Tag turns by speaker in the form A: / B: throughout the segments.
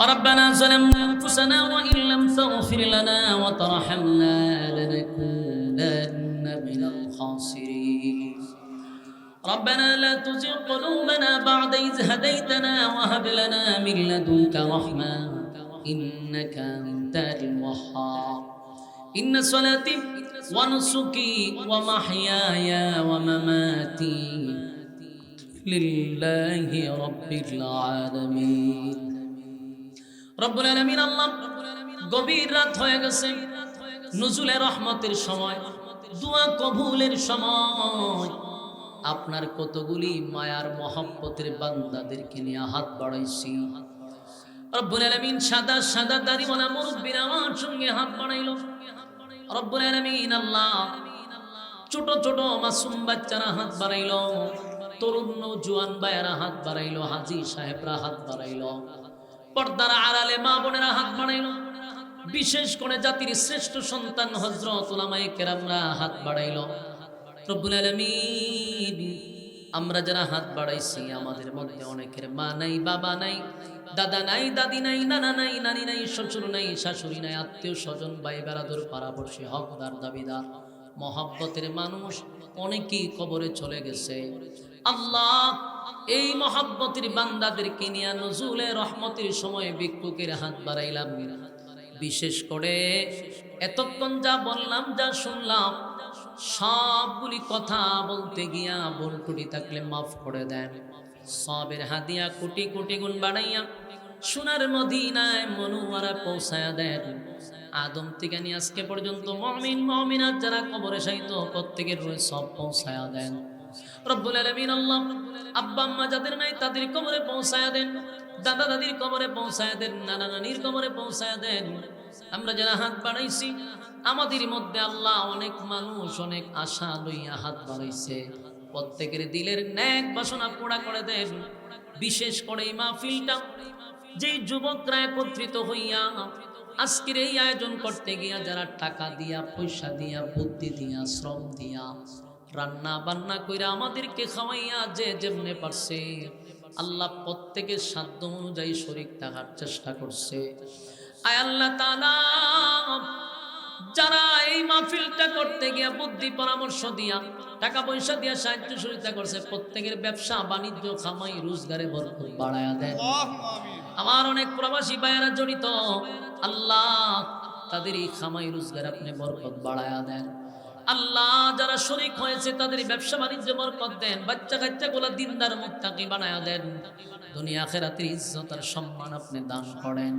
A: ربنا ظلمنا أنفسنا وإن لم تغفر لنا وترحمنا لنكونن من الخاسرين. ربنا لا تزغ قلوبنا بعد إذ هديتنا وهب لنا من لدنك رحمة إنك أنت الوهاب. إن صلاتي ونسكي ومحياي ومماتي لله رب العالمين. রব্বুল আলামিন আল্লাহ, গভীর রাত হয়ে গেছে। নজুলে রহমতের সময় কবুলের সময়। আপনার কতগুলি মায়ার মহব্বতের বান্দাদেরকে নিয়ে হাত বাড়াইছি। রব্বুল আলামিন সাদা সাদা দাড়িওয়ালা মুরব্বীরা আমার সঙ্গে হাত বাড়াইল। রব্বুল আলামিন আল্লাহ, ছোট ছোট মাসুম বাচ্চারা হাত বাড়াইল। তরুণ জুয়ান ভাইয়েরা হাত বাড়াইল। হাজি সাহেবরা হাত বাড়াইল। পর্দার আড়ালে মা বোনেরা হাত বাড়াইল। বিশেষ করে জাতির শ্রেষ্ঠ সন্তান হজরত কেরামরা হাত বাড়াইল। আমরা যারা হাত বাড়াইছি, আমাদের মধ্যে অনেকের মা নাই, বাবা নাই, দাদা নাই, দাদি নাই, নানা নাই, নানি নাই, শ্বশুর নাই, শাশুড়ি নাই, আত্মীয় স্বজন ভাই বেড়াদুর পাড়াপড়শি, হকদার, দাবিদার। মহাব্বতের মানুষ অনেকেই কবরে চলে গেছে। আল্লাহ এই মহাব্বতের বান্দাদেরকে কিনিয়া নজুলে রহমতের সময় ভিক্ষুকের হাত বাড়াইলাম। বিশেষ করে এতক্ষণ যা বললাম, যা শুনলাম, সবগুলি কথা বলতে গিয়া ভুল টুটি থাকলে মাফ করে দেন। সবের হাদিয়া কোটি কোটি গুণ বাড়াইয়া সোনার মদিনায় মনুয়ারা পৌঁছায়া দেন। আদম থেকে আজকে পর্যন্ত মমিন মমিনার যারা কবরে সাহিত্য প্রত্যেকের রয়ে সব পৌঁছায়া দেন। রব্বুল আলামিন আল্লাহ আব্বা আম্মা যাদের নাই তাদের কবরে পৌঁছায়া দেন, দাদা দাদির কবরে পৌঁছায়া দেন, নানা নানির কবরে পৌঁছায়া দেন। আমরা যারা হাত বাড়াইছি, আমাদের মধ্যে আল্লাহ অনেক মানুষ, অনেক আশা লইয়া হাত বাড়াইছে। প্রত্যেকের দিলের ন্যাক বাসনা পোড়া করে দেন। বিশেষ করে এই মাহফিলটা, যেই যুবকরা একত্রিত হইয়া আজকের এই আয়োজন করতে গিয়া যারা টাকা দিয়া, পয়সা দিয়া, বুদ্ধি দিয়া, শ্রম দিয়া রান্না বান্না কইরা আমাদেরকে খাওয়াইয়া যে যেমনে পারছে, আল্লাহ প্রত্যেকের সাধ্য অনুযায়ী শরীর থাকার চেষ্টা করছে। আয় আল্লাহ তাআলা যারা এই মাহফিলটা করতে গিয়া বুদ্ধি পরামর্শ দিয়া টাকা পয়সা দিয়া সাহায্য সহযোগিতা করছে প্রত্যেকের ব্যবসা বাণিজ্য খামাই রোজগারে বরকত বাড়ায়া দেন আমার অনেক প্রবাসী ভাইয়েরা জড়িত আল্লাহ তাদের এই খামাই রোজগার আপনি বরকত বাড়ায়া দেন। আল্লাহ যারা শরিক হয়েছে তাদের ব্যবসা বাণিজ্য বরকত দেন বাচ্চা কাচ্চা গুলা দিনদার মুক্তাকি বানায়া দেন। দুনিয়া আখেরাতের ইজ্জত আর সম্মান আপনি দান করেন।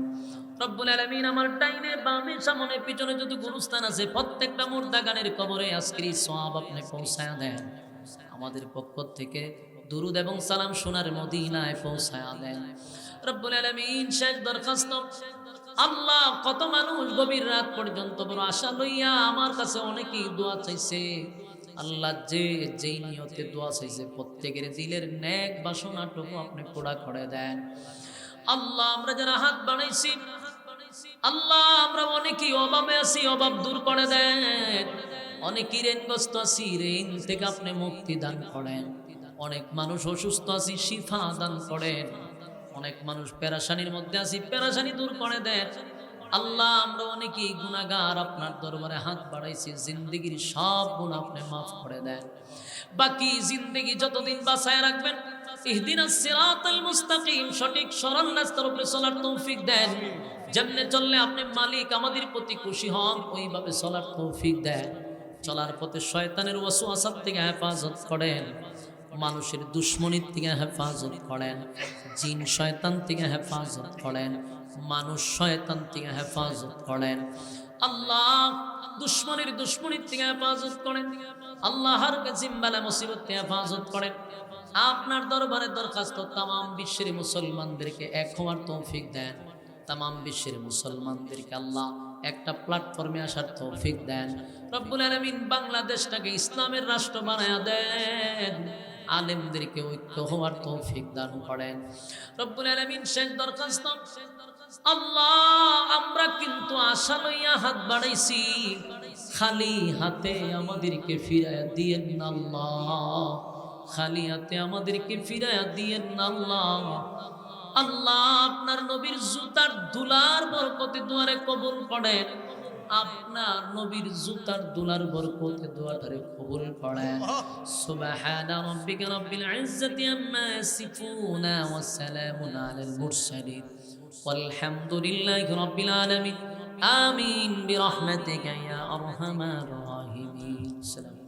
A: রব্বুল আলামিন আমার ডাইনে বামে সামনে পিছনে যত গুরুস্থান আছে, প্রত্যেকটা মুর্দা গানের কবরে আজকের সওয়াব আপনি পৌঁছায়া দেন। আমাদের পক্ষ থেকে দুরুদ এবং সালাম সোনার মদিনায় পৌঁছায়া দেন। রব্বুল আলামিন শেষ দরখাস্ত, আল্লাহ কত মানুষ গভীর রাত পর্যন্ত বড় আশা লইয়া আমার কাছে অনেকেই দোয়া চাইছে। আল্লাহ যে, যেই নিয়তে দোয়া চাইছে, প্রত্যেকের দিলের ন্যাক বাসনাটুকু আপনি পোড়া করে দেন। আল্লাহ আমরা যারা হাত বানাইছি আল্লাহ, আমরা অনেকেই অভাবে আছি, অভাব দূর করে দেন। অনেকেই ঋণগ্রস্ত আছি, ঋণ থেকে আপনি মুক্তি দান করেন। অনেক মানুষ অসুস্থ আছি, শিফা দান করেন। অনেক মানুষ পেরাশানির মধ্যে আছি, পেরাশানি দূর করে দেন। আল্লাহ, আমরা অনেকেই গুণাগার আপনার দরবারে হাত বাড়াইছি, জিন্দগির সব গুণ আপনি মাফ করে দেন। বাকি জিন্দগি যতদিন বাঁচায় রাখবেন, ইহদিনা সিরাতাল মুস্তাকিম, সঠিক সরল রাস্তার উপরে চলার তৌফিক দেন। যেমনে চললে আপনি মালিক, আমাদের প্রতি খুশি হন, ওইভাবে চলার তৌফিক দেন। চলার পথে শয়তানের ওয়াসওয়াসার থেকে হেফাজত করেন, মানুষের দুশ্মনির থেকে হেফাজত করেন, জিন শয়তান থেকে হেফাজত করেন, মানুষ শয়তান থেকে হেফাজত করেন। আল্লাহ দুশ্মনের দুশ্মনির থেকে হেফাজত করেন। আল্লাহর কাছে বালা মুসিবত থেকে হেফাজত করেন। আপনার দরবারে দরখাস্ত তাম বিশ্বের মুসলমানদেরকে এক হওয়ার তৌফিক দেন। তাম বিশ্বের মুসলমানদেরকে আল্লাহ একটা প্ল্যাটফর্মে আসার তৌফিক দেন। রব্বুল আলমিন বাংলাদেশটাকে ইসলামের রাষ্ট্র বানায়া দেন। আলেমদেরকে ঐক্য হওয়ার তৌফিক দান করেন। রব্বুল আলমিন শেষ দরখাস্ত, আল্লাহ আমরা কিন্তু আশা লইয়া হাত বাড়াইছি। খালি হাতে আমাদেরকে ফিরাইয়া দিয়েন না আল্লাহ খালি হাতে আমাদেরকে ফিরাইয়া দিয়েন না আল্লাহ আল্লাহ আপনার নবীর জুতার দুলার বরকতে দুয়ারে কবুল করেন আপনার নবীর জুতার দুলার বরকতে দুয়ারে কবুল করেন সুবহান রাব্বিকা রাব্বিল ইজ্জাতি আম্মা ইয়াসিফুন ওয়া সালামুন আলাল মুরসালিন والحمد لله رب العالمين آمين برحمتك يا أرحم الراحمين. السلام